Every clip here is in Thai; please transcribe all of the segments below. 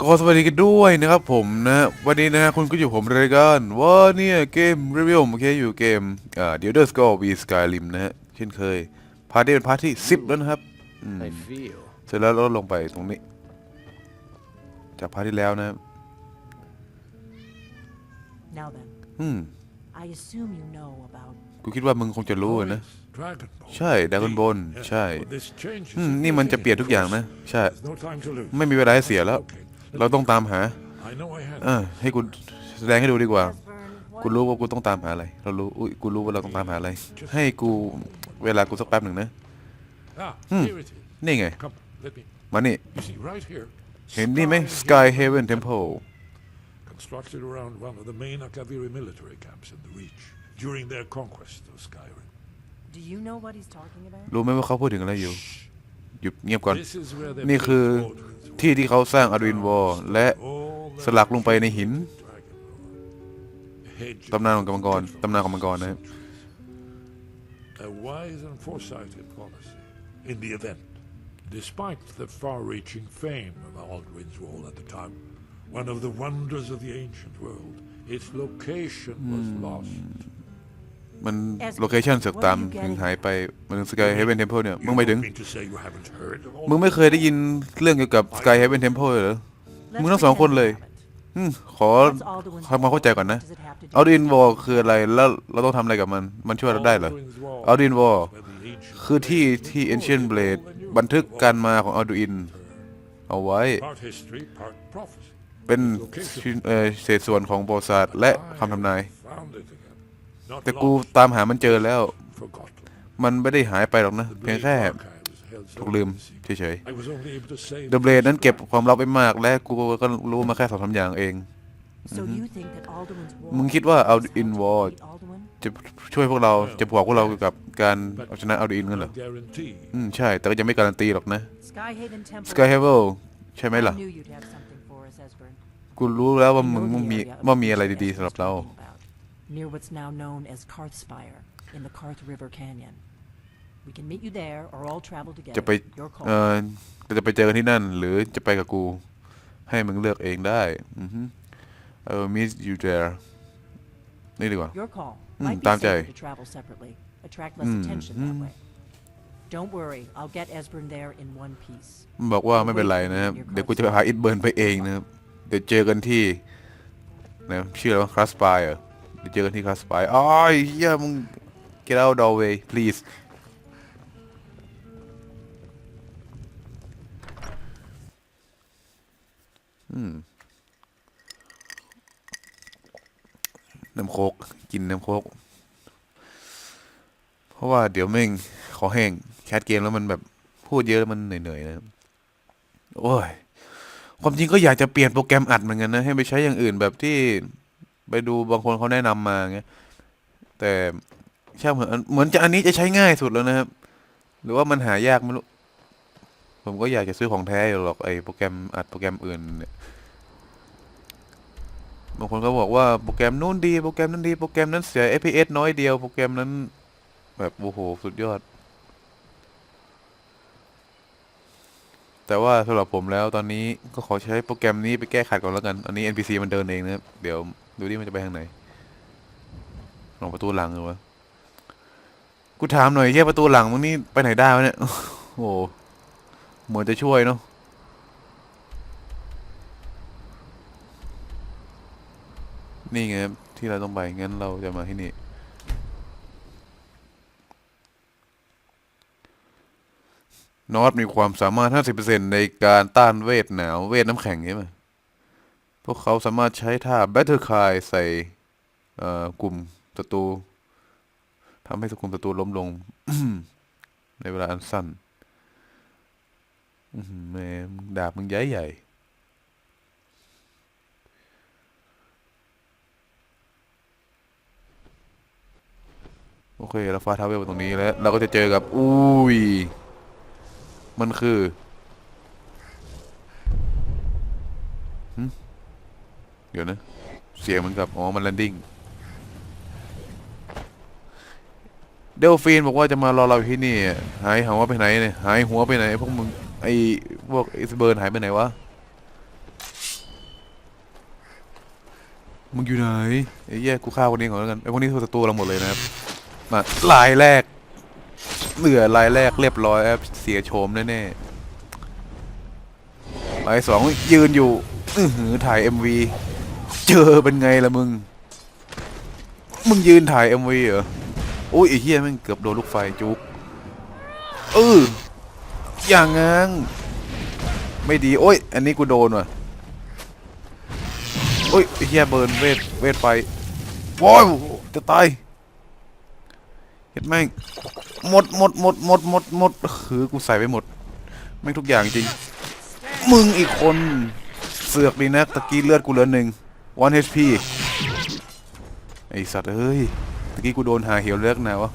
ก็สวัสดีกันด้วยนะครับผมนะวันนี้นะฮะคุณก็อยู่ผมรายการว่าเนี่ยเกมรีวิวโอเคอยู่เกมอ่าเดี๋ยวเดอร์สกอร์วีสกายริมนะฮะเช่นเคยพาร์ทนี้เป็นพาร์ทที่10แล้วนะครับอืม I feel เสร็จแล้วเราลงไปตรงนี้ จากพาร์ทที่แล้วนะครับ Now then, อืม I assume you know about กูคิดว่ามึงคงจะรู้อะนะ Dragon Ball. ใช่ดากอนบน Yes, ใช่ but this changes อืม everything. นี่มันจะเปลี่ยนทุกอย่างนะ ใช่ There's no time to lose. ไม่มีเวลาให้เสียแล้ว Okay. เราต้องตามหา I know I had อ่าให้กูแสดงให้ดูดีกว่า Asburn. กูรู้ว่ากูต้องตามหาอะไร เรารู้ อุ้ย กูรู้ว่าเราต้องตามหาอะไร ให้กูเวลากูสักแป๊บหนึ่งนะ Ah, Hmm. here it is. นี่ไง Come, let me. มานี่ You see, right here. เห็นนี่ไหม Sky Sky Haven Temple Constructed around one of the main Akaviri military camps in the Reach during their conquest of Skyrim. Do you know what he's talking about? รู้ไหมว่าเขาพูดถึงอะไรอยู่ หยุดเงียบก่อน This is where they นี่ built คือ Odin's ที่ที่เขาสร้างอดูอินวอลและ All the สลักลงไปในหิน Dragon Lore. Hedged ตำนานของกรรมกรตำนานของมังกรนะครับ A wise and foresighted policy in the event. Despite the far-reaching fame of Aldrin's Wall at the time, one of the wonders of the ancient world, its location was lost. มันโลเคชั่นเสือกตามถึงหายไปมันถึง Sky Haven Temple เนี่ยมึง You ไปถึง don't mean to say you haven't heard of all มึงไม่เคยได้ยินเรื่องเกี่ยวกับ Sky Haven Temple เหรอ Let's มึงทั้งสองคนเลย pretend we haven't. อืมขอ What's Alduin's ทำความเข้าใจก่อนนะ What does it have to do อ l ดินวอลคืออะไรแล้วเราต้องทำอะไรกับมัน มันช่วยเราได้เหรอ Alduin's Wall อ l ดินวอล where the ancient คือที่ที่ Ancient Blade บันทึกการมาของอ l ดิน เอาไว้ part history, part prophecy. เป็นชิ้นเอ่อเศษส่วนของประวัติศาสตร์และคำทำนาย Found it again. Not แต่กู lost, ตามหามันเจอแล้ว forgotten. มันไม่ได้หายไปหรอกนะ The เพียง Blade แค่ archives held ถูกลืม so many เฉย I was only able to save ๆ The Blade นั้นเก็บความลับไว้มากและกูก็รู้มาแค่สองสามอย่างเอง So you think that Alduin's wall มึงคิดว่า will Alduin help Wall defeat Alduin? จะช่วยพวกเราจะบอกพวกเราเกี่ยวกับการเอาชนะอ l ดินกันเหรอ no guarantee. อืมใช่ แต่ก็ยังไม่การันตีหรอกนะ Skyhaven Temple. Sky Haven ใช่ไหม I ล่ะ knew you'd have something for us, Esbern. กูรู้แล้วว่า We มึง know the มี area of ว่ามีอะไร which ดี Esbern's ๆสำหรับเรา talking about, Near what's now known as Karthspire in the Karth River Canyon. We can meet you there or all travel จะ together. ไป Your call. เอ่อเราจะไปเจอกันที่นั่น หรือจะไปกับกู ให้มึงเลือกเองได้ อือฮึเออ meet you there นี่ดีกว่า Your call. Mm, Might be ตามใจ safer to travel separately. Attract less Mm, attention that mm. way. Don't worry, I'll get Esbern there in one piece. มันบอกว่าไม่เป็นไรนะครับ เดี๋ยวกูจะไปพาอิทเบิร์นไปเองนะครับ เดี๋ยวเจอกันที่นะชื่ออะไรวะคลาสปายเหรอเดี๋ยวเจอกันที่คาสปายอ้ายเฮียมึง get out doorway please อืมน้ำโคกกินน้ำโคกเพราะว่าเดี๋ยวแม่งขอแห้งแคสเกมแล้วมันแบบพูดเยอะมันเหนื่อยๆนะครับโอ้ย ความจริงก็อยากจะเปลี่ยนโปรแกรมอัดเหมือนกันนะ ให้ไปใช้อย่างอื่นแบบที่ ไปดูบางคนเขาแนะนำมาเงี้ยแต่ใช่างเหมือนเหมือนจะอันนี้จะใช้ง่ายสุดแล้วนะครับ หรือว่ามันหายากไม่รู้ผมก็อยากจะซื้อของแท้อยู่หรอกไอ้โปรแกรมอัดโปรแกรมอื่นเนี่ยบางคนก็บอกว่าโปรแกรมนู้นดีโปรแกรมนั้นดีโปรแกรมนั้นเสีย FPS น้อยเดียวโปรแกรมนั้นแบบโอ้โหสุดยอด แต่ว่าสำหรับผมแล้วตอนนี้ก็ขอใช้โปรแกรมนี้ไปแก้ขัดก่อนแล้วกัน อันนี้ NPC มันเดินเองนะครับ เดี๋ยวดูดิมันจะไปทางไหนลองประตูหลังหรือวะ กูถามหน่อยแค่ประตูหลังมึงนี่ไปไหนได้วะเนี่ย โอ้โหเหมือนจะช่วยเนาะ นี่ไงที่เราต้องไปงั้นเราจะมาที่นี่ นอตมีความสามารถ 50%ในการต้านเวทหนาวเวทน้ำแข็งใช่ไหมพวกเขาสามารถใช้ท่า Battle Cry ใส่กลุ่มศัตรูทำให้กลุ่มศัตรูล้มลง ในเวลาอันสั้นแม่ดาบมึงใหญ่ใหญ่โอเคเราฟ้าทาวเวลไปตรงนี้แล้ว เราก็จะเจอกับ อุ้ย มันคือเดี๋ยวนะ เสียงเหมือนกับ อ๋อ มันแลนดิ้ง เดลฟีนบอกว่าจะมารอเราอยู่ที่นี่ หายหัวไปไหนเนี่ยหายหัวไปไหน พวกมึง ไอ้พวกไอ้สเบิร์นหายไปไหนวะ มึงอยู่ไหนไอ้เหี้ยกูฆ่าคนนี้ก่อนแล้วกัน ไอ้พวกนี้คือศัตรูเราหมดเลยนะครับมาลายแรก เหลือลายแรกเรียบร้อยครับเสียโฉมแน่ๆลายสองยืนอยู่อื้อหือถ่าย MV เจอเป็นไงล่ะมึง มึงยืนถ่าย MV เหรอโอ้ยไอ้เหี้ยม่งเกือบโดนลูกไฟจุกเอออย่างงั้นไม่ดี โอ้ย อันนี้กูโดนว่ะโอ้ยไอ้เหี้ยเบิร์นเวทเวทไฟว้าวจะตายเห็นแม่ง หมดหมดหมดหมดหมดหมดคือกูใส่ไปหมดแม่งทุกอย่างจริง มึงอีกคนเสือกดีนะตะกี้เลือดกูเหลือหนึ่ง one HP ไอสัตว์เอ้ยตะกี้กูโดนหาเหี่ยวเลือกนะวะ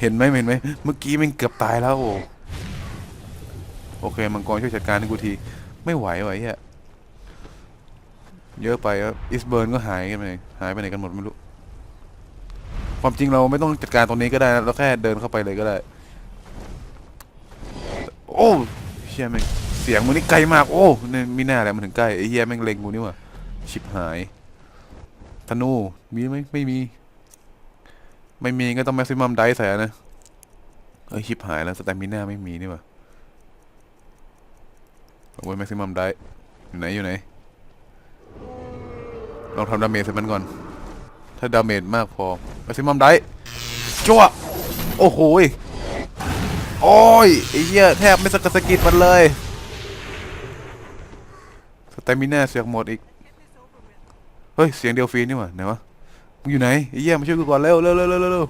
เห็นไหมเห็นไหมเมื่อกี้มันเกือบตายแล้วโอ้โอเคมังกรช่วยจัดการให้กูทีไม่ไหววะไอ้เหี้ยเยอะไปครับอิสเบิร์นก็หายกันไปหายไปไหนกันหมดไม่รู้ ความจริงเราไม่ต้องจัดการตรงนี้ก็ได้นะเราแค่เดินเข้าไปเลยก็ได้ โอ้เฮียแม่งเสียงมึงนี่ไกลมาก โอ้เนี่ยมีหน้าอะไรมันถึงใกล้ไอ้เฮียแม่งเล็งกูนี่ว่าชิบหายธนูมีไหมไม่มี ไม่มีก็ต้องแม็กซิมัมไดใส่นะเอ้ยชิบหายแล้วสแตมิน่าไม่มีนี่ว่าโอ้ยแม็กซิมัมไดอยู่ไหนอยู่ไหนลองทำดาเมจใส่มันก่อน ถ้าดาเมจมากพอแม็กซิมัมได้จั่วโอ้โหโอ้ยไอ้เหี้ยแทบไม่สกดสะกิดมันเลยสเตมิน่าเสียหมดอีก เฮ้ย เสียงเดียวฟีนนี่หว่าไหนวะมึงอยู่ไหนไอ้เหี้ยมาช่วยกูก่อนเร็วเร็วเร็วเร็วเร็ว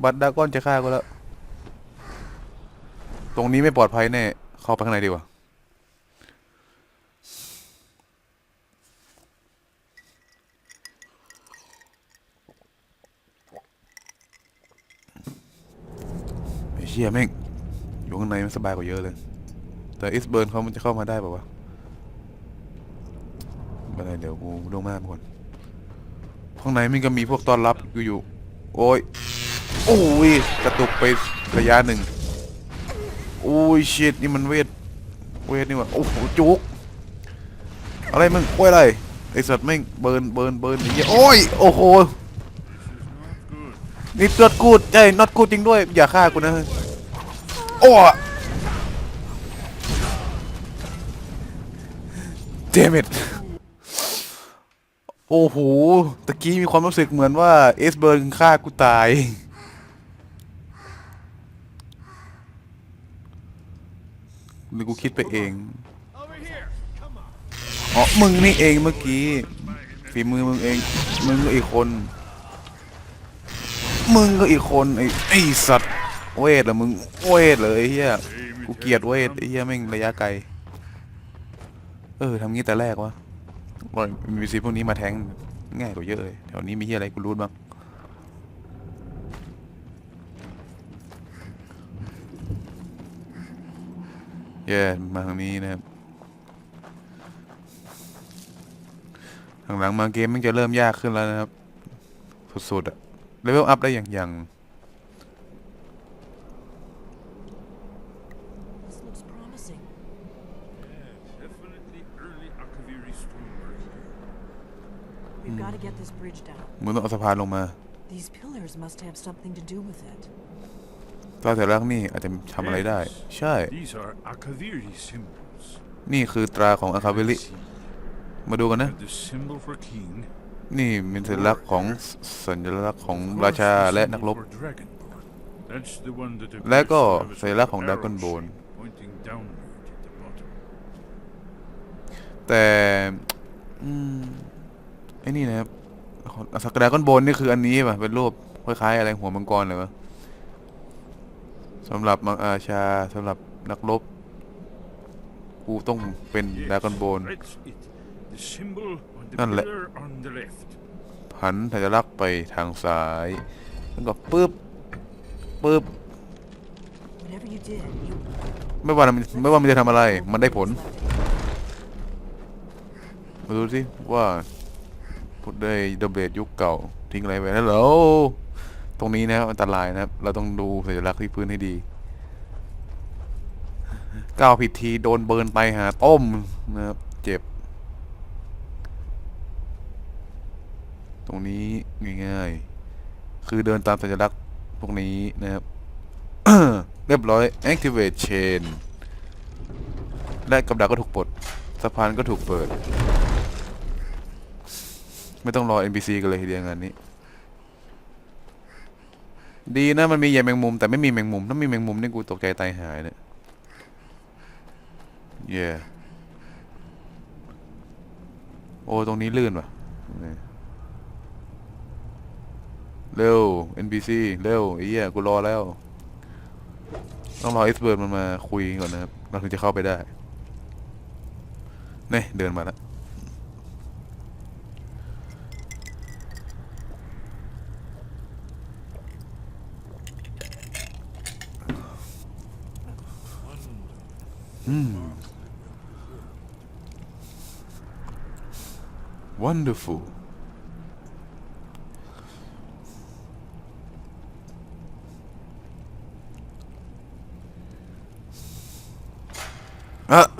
เบัตรดาก้อนจะฆ่ากูแล้ว ตรงนี้ไม่ปลอดภัยแน่ เข้าไปข้างในดีกว่า เชี่ยแม่งอยู่ข้างในมันสบายกว่าเยอะเลย แต่อิสเบิร์นเขามันจะเข้ามาได้ป่าวะไม่เป็นไรเดี๋ยวกูลงมาก่อนข้างในมันก็มีพวกต้อนรับกูอยู่โอ้ยโอ้ยกระตุกไประยะหนึ่งโอ้ยชิตนี่มันเวทเวทนี่ว่าโอ้โหจุกอะไรมึงโอ้ยอะไรไอสัตว์แม่งเบิร์นเบิร์นเบิร์นอย่างเงี้ยโอ้ยโอ้โห นี่เกิดกูดใช่น็อตกูดจริงด้วย อย่าฆ่ากูนะเฮ้ยโอ้เดมิดโอ้โหตะกี้มีความรู้สึกเหมือนว่าเอสเบิร์นฆ่ากูตาย หรือกูคิดไปเองอ๋อมึงนี่เองเมื่อกี้ฝีมือมึงเองมึงก็อีกคน มึงก็อีกคนไอ้ไอ้สัตว์เวทเหรอมึงเวทเลยเฮียกูเกลียดเวทไอ้เฮียแม่งระยะไกล เออทำงี้แต่แรกวะว่ามีซีพวกนี้มาแทงง่ายกว่าเยอะเลยแถวนี้มีเฮียอะไรกูรู้บ้างเย่มาทางนี้นะครับทางหลังมาเกมมันจะเริ่มยากขึ้นแล้วนะครับ สุดๆอะ เลเวลอัพได้อย่างอย่าง This looks promising. Definitely early Akaviri stonework. We've got to get this bridge down. มึงต้องเอาสะพานลงมา These pillars must have something to do with it. ตราสัญลักษณ์นี่อาจจะทำอะไรได้ ใช่ These are Akaviri symbols. นี่คือตราของอาคาเบลิ Let's see. มาดูกันนะ นี่เป็นสัญลักษณ์ของสัญลักษณ์ของราชาและนักรบ และก็สัญลักษณ์ของดากอนโบน แต่อไอ้นี่นะครับสักดากอนโบนนี่คืออันนี้ป่ะเป็นรูปคล้ายๆอะไรหัวมังกรเลยวะสำหรับมังอาชาสำหรับนักรบกูต้องเป็นดากอนโบน That's it. The symbol on the นั่นแหละ pillar on the left. หันสัญลักษณ์ไปทางซ้าย แล้วก็ปึ๊บปึ๊บ Whatever you did, you ไม่ว่ามันไม่ว่ามันจะทำอะไร มันได้ผล left it. มาดูสิว่าพูดได้ดับเบิลยุคเก่า ทิ้งอะไรไว้แล้วเหรอตรงนี้นะครับอันตรายนะครับ เราต้องดูสัญลักษณ์ที่พื้นให้ดีก้าวผิดทีโดนเบิร์นไปหาต้มนะครับ เจ็บ ตรงนี้ง่ายๆ คือเดินตามสัญลักษณ์พวกนี้นะครับ เรียบร้อย activate chain และกับดักก็ถูกปลดสะพานก็ถูกเปิด ไม่ต้องรอ NPC กันเลยทีเดียวงานนี้ ดีนะมันมีใยแมงมุมแต่ไม่มีแมงมุม ถ้ามีแมงมุมนี่กูตกใจตายหายเนี่ยเย่โอ้ตรงนี้ลื่นว่ะ เร็ว NPC เร็วไอ้เหี้ยกูรอแล้ว ต้องรอเอสเบิร์ดมันมาคุยก่อนนะครับ เราถึงจะเข้าไปได้นี่เดินมาแล้ว wonderful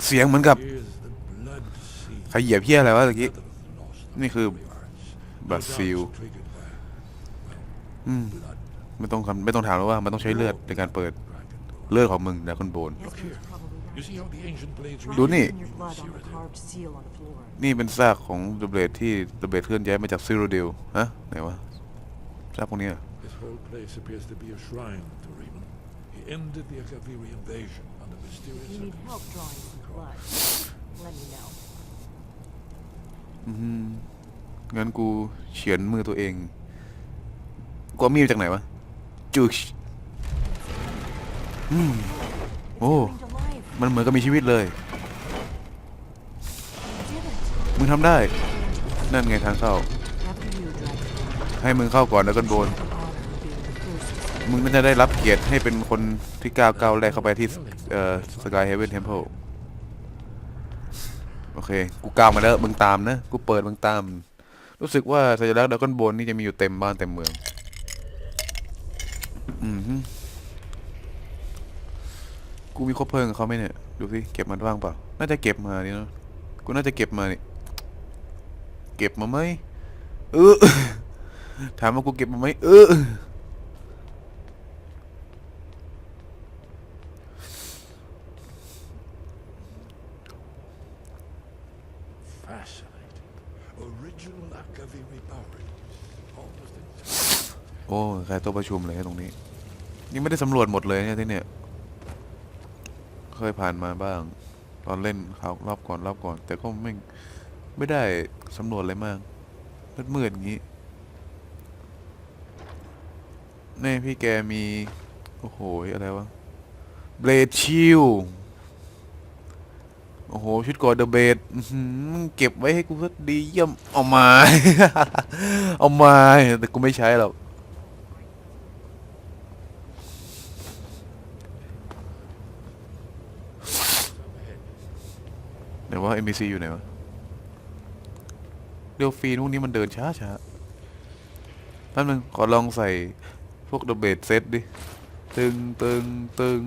เสียงเหมือนกับ Here's the blood sea. ใครเหยียบเพี้ยอะไรวะตะกี้ Lost นี่คือ yards. บัตซิล Doubts triggered by, well, blood. ไม่ต้องคำไม่ต้องถามแล้วว่ามันต้องใช้เลือดในการเปิด Dragon bone. เลือดของมึงดาคอนโบน Esmer's probably You right. see how the ancient blades ดูนี่ In your blood on the carved seal on the floor. นี่เป็นซากของเดเบลดที่เดเบลดเคลื่อนย้ายมาจากซิโรเดลฮะไหนวะซากพวกเนี้ย This whole place appears to be a shrine to Reman. He ended the Akaviri invasion under mysterious You need help circumstances. drawing some blood. Let me know. อืมงั้นกูเฉือนมือตัวเองกูเอามีดมาจากไหนวะจุกอืมโอ้ Coming to life. มันเหมือนกับมีชีวิตเลย You did it. มึงทำได้ นั่นไงทางเข้า After you, Dragon. ให้มึงเข้าก่อนแล้วกันโบน An honor of being the first. มึงน่าจะได้รับเกียรติให้เป็นคนที่ก้าวก้าวแรกเข้าไปที่เอ่อสกายเฮเวนเทมเพล เค กูก้าวมาแล้วมึงตามนะ กูเปิดมึงตาม รู้สึกว่าสัญลักษณ์ดราก้อนบนนี่จะมีอยู่เต็มบ้านเต็มเมือง อืมกูมีคบเพลิงกับเขาไหมเนี่ย ดูสิเก็บมันว่างเปล่า น่าจะเก็บมานี่เนาะ กูน่าจะเก็บมานี่ เก็บมาไหมเออถามว่ากูเก็บมาไหมเออ โอ้ใครโต๊ะประชุมเลยตรงนี้ ยังไม่ได้สำรวจหมดเลยเนี่ยที่เนี่ย เคยผ่านมาบ้าง ตอนเล่นคราวรอบก่อนรอบก่อน แต่ก็ไม่ไม่ได้สำรวจอะไรมากมืดๆอย่างนี้นี่พี่แกมี โอ้โห อะไรวะ เบลดชิลโอ้โห ชุดกอดเดอะเบดเก็บไว้ให้กูสักดีเยี่ยม เอามา เอามา แต่กูไม่ใช้หรอก ไหนว่า NPC อยู่ไหนวะเดลฟีนพวกนี้มันเดินช้าช้าแป๊บนึงขอลองใส่พวกเดอะเบดเซตดิ ตึงตึงตึง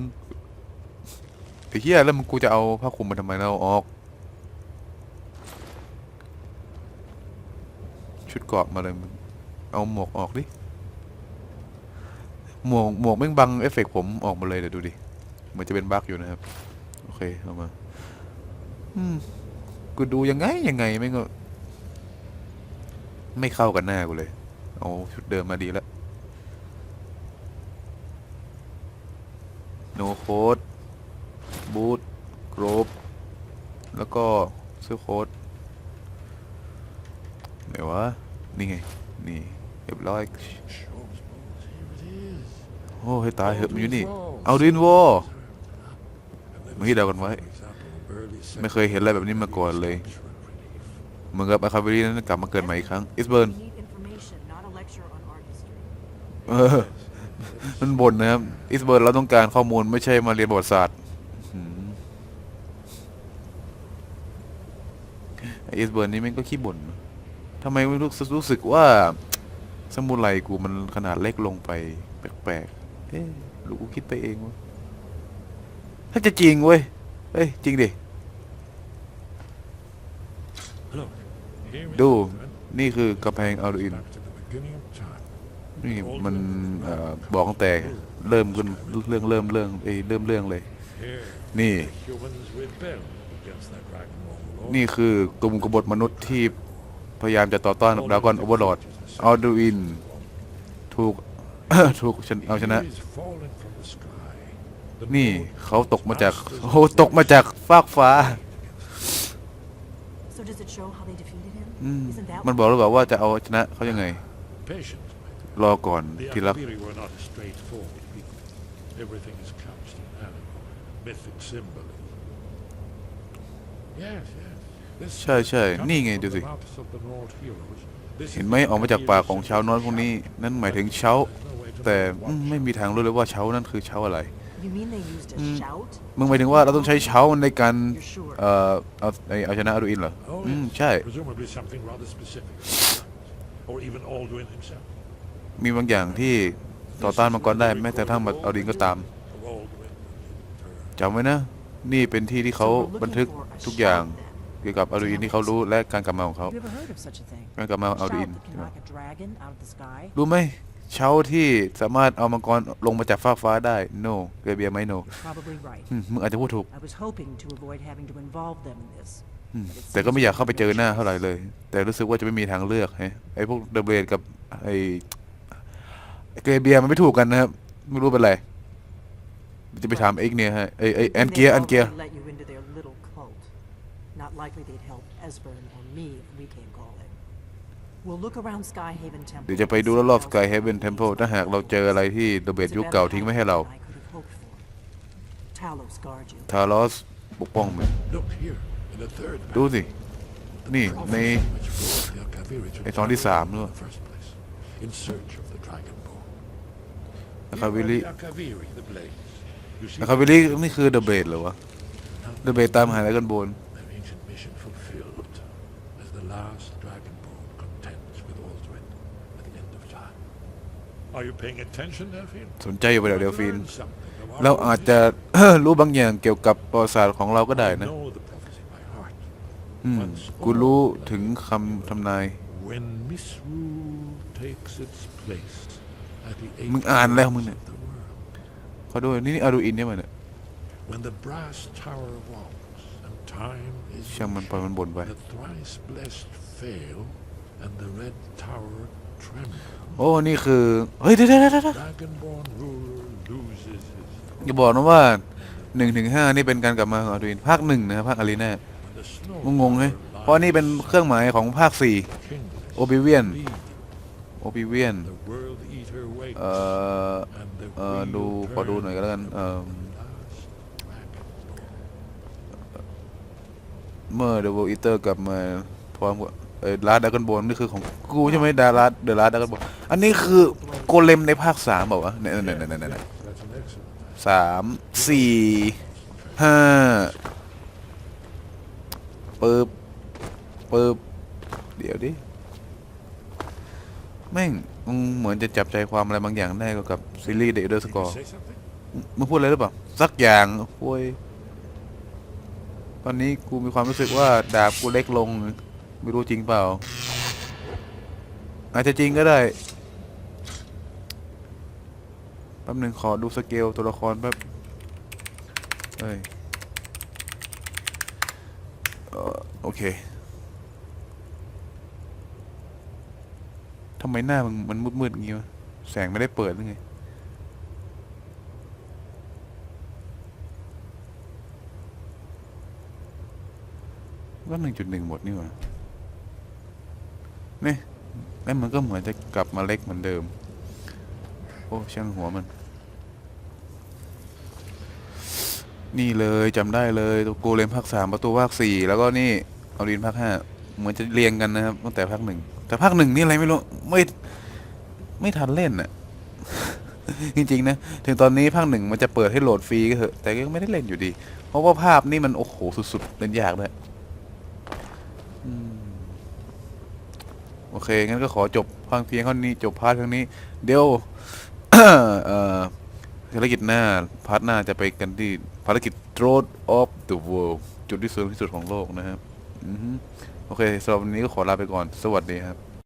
ไอ้เหี้ยแล้วมึงกูจะเอาผ้าคลุมมาทำไมเราออก ชุดเกราะมาเลยมึงเอาหมวกออกดิ หมวกหมวกแม่งบังเอฟเฟกต์ผมออกมาเลยเดี๋ยวดูดิ เหมือนจะเป็นบั๊กอยู่นะครับ โอเคเอามา กูดูยังไงยังไงไม่งก็ ไม่เข้ากันหน้ากูเลย เอาชุดเดิมมาดีแล้วโนโค้ดบูทกรบแล้วก็เสื้อโค้ดไหนวะ นี่ไง นี่เรียบร้อยโอ้ให้ตายเหอะมันอยู่นี่ เอาดินวอมื่อกี้เดากันไว้ ไม่เคยเห็นอะไรแบบนี้มาก่อนเลยเหมือนกับอาคาเวรีนั้นกลับมาเกิดใหม่อีกครั้งอิสเบิร์นเออมันบ่นนะครับอิสเบิร์นเราต้องการข้อมูลไม่ใช่มาเรียนประวัติศาสตร์อิสเบิร์นนี่ม่งก็ขี้บ่นทำไมไม่รู้รู้สึกว่า สมุนไพรกูมันขนาดเล็กลงไป แปลกๆเอ๊ะหรือกูคิดไปเองวะถ้าจะจริงเว้ยเฮ้ยจริงดิ ดูนี่คือกำแพงอัลดูอิน นี่มันเออบอกตั้งแต่เริ่มขึ้นเรื่องเริ่มเรื่องเอ้ยเริ่มเรื่องเลย นี่ นี่คือกลุ่มกบฏมนุษย์ที่พยายามจะต่อต้านดราก้อนโอเวอร์ลอดอัลดูอิน ถูก ถูกเอาชนะ นี่เขาตกมาจากโอ้ตกมาจากฟากฟ้า อืม Isn't that มันบอกหรือเปล่าว่าจะเอาชนะเขายังไง Patience, mate. รอก่อน The ที่รัก Akaviri were not a straightforward people. Everything is couched in allegory, mythic symbolism. Yes, yes. This ใช่ใช่ comes นี่ไง from ดู the สิ mouths of the Nord heroes. This เห็น is ไหม the ออกมาจากปากของ Akaviri ชาวน้อยพวกนี้ นั่นหมายถึงเช้า There's no way to แต่ know อืม what ไม่มีทางรู้เลยว่าเช้านั่นคือเช้าอะไร You mean they used a shout? มึงหมายถึงว่าเราต้องใช้เช้าในการ You're sure? เอ่อเอาไอ้เอาชนะอัลดูอินเหรอ Oh, อืม yes. ใช่ Presumably something rather specific. Or even Alduin himself. มีบางอย่างที่ต่อต้านมังกรได้แม้แต่ทั้งอัลดูอินก็ตาม Of Alduin. Turn. จำไว้นะ นี่เป็นที่ที่เขา So we're looking บันทึก for a ทุกอย่าง shout then. เกี่ยวกับอัลดูอินที่เขารู้และการกลับมาของเขา Have you ever heard of such a thing? การกลับมาของ A อัลดูอิ shout น that can knock a dragon out of the sky? รู้ไหม เช้าที่สามารถเอามังกรลงมาจากฟ้ากฟ้าได้ no เกรเบียไม่ no You're probably right. อืมมึงอาจจะพูดถูก I was hoping to avoid having to involve them in this. อืมแต่ก็ไม่อยากเข้าไปเจอหน้าเท่าไหร่เลย แต่รู้สึกว่าจะไม่มีทางเลือกฮะไอ้พวกเดอะเบรดกับไอ้เกรเบียมันไม่ถูกกันนะครับ ไม่รู้เป็นไร จะไปถามเอ็กเนี่ยฮะไอ้ไอ้แอน They เกียร์แอนเกียร์ already let you into their little cult. Not likely they'd help Esbern or me if we came เดี๋ยวจะไปดูรอบๆ Sky Heaven Temple ถ้าหากเราเจออะไรที่เดอะเบรด It's a ยุค better เก่าทิ้งไว้ให้เรา outcome than I could have hoped for. Talos guard you. ทารอสปกป้องมัน Look here, in the third ดู panel. สิ นี่ ใน which brought the Akaviri to ไอ้ตอนที่สามด้วย in the first place, in search of the dragon bone. นะครับวิล Here ลี่ are the Akaviri, the blades. You see นะครับวิลลี่นี่คือเดอะเบรดเหรอวะ เดอะเบรดตามหาอะไรกันบน their ancient mission fulfilled as the last dragon bone contends with Aldrin at the end of time. Are you paying attention, Delphine? สนใจอยู่ไปเดี๋ยวเดลฟิน Learn something of เรา our อาจจะ รู้บางอย่างเกี่ยวกับประวัติศาสตร์ของเราก็ได้ I นะ know the prophecy by heart. อืม Once กูรู้ all ถึงคำทำนาย When misrule takes its place at the มึงอ่านแล้วมึง apex เนี่ย of the world, ขอดูนี่นี่อาดูอินใช่ไหมเนี่ย when the brass tower walks and time is ช่างมันปล่อยมันบ่นไป the thrice blessed fail and the red tower trembles. โอ้นี่คือ เฮ้ยเดี๋ยวเดี๋ยวเดี๋ยวเดี๋ยว Dragonborn ruler loses his อย่าบอกนะว่าหนึ่งถึงห้านี่เป็นการกลับมาของอาดูอินภาคหนึ่งนะครับภาคอารีน่า when the snow งงๆไหมเพราะนี่เป็นเครื่องหมายของภาคสี่ kingless, Oblivion bleeding. โอปิเวียนเอ่อเอ่อดูขอดูหน่อยก็แล้วกันเอ่อเมื่อเดว e อีเตอร์กลับมาพร้อมกับ เอ่อลาดดักกันบนนี่คือของกูใช่ไหมดาราเดอะลาดดักกันบนอันนี้คือโกเลมในภาคสามบอกว่าวะเนี่ยเนี่ยเนี่ยเนี่ยเนี่ยสามสี่ห้าปึ๊บปึ๊บเดี๋ยวดิแม่งมึงเหมือนจะจับใจความอะไรบางอย่างได้เกี่ยวกับซีรีส์เดอะเดอร์สกอร์มึงพูดอะไรหรือเปล่าสักอย่างโว้ยตอนนี้กูมีความรู้สึกว่าดาบกูเล็กลง ไม่รู้จริงเปล่า อาจจะจริงก็ได้แป๊บหนึ่งขอดูสเกลตัวละครแป๊บเอ้ยเอ่อโอเคทำไมหน้ามึงมันมืดๆอย่างงี้วะแสงไม่ได้เปิดหรือไงก็หนึ่งจุดหนึ่งหมดนี่หว่า นี่แล้วมันก็เหมือนจะกลับมาเล็กเหมือนเดิม โอ้ช่างหัวมัน นี่เลยจำได้เลยตัวโกเลมภาคสามประตูภาคสี่แล้วก็นี่เอาดินภาคห้าเหมือนจะเรียงกันนะครับตั้งแต่ภาคหนึ่งแต่ภาคหนึ่งนี่อะไรไม่รู้ไม่ไม่ทันเล่นอะจริงๆนะถึงตอนนี้ภาคหนึ่งมันจะเปิดให้โหลดฟรีก็เถอะแต่ก็ไม่ได้เล่นอยู่ดี เพราะว่าภาพนี่มันโอ้โหสุดๆเล่นยากด้วย อืมโอเค งั้นก็ขอจบพังเพียงเท่านี้จบพาร์ทเพียงนี้ เดี๋ยวเอ่อภารกิจหน้าพาร์ทหน้าจะไปกันที่ภารกิจ t r o a d of the World จุดที่สูงที่สุดของโลกนะครับ อือฮึโอเคสำหรับวันนี้ก็ขอลาไปก่อน สวัสดีครับ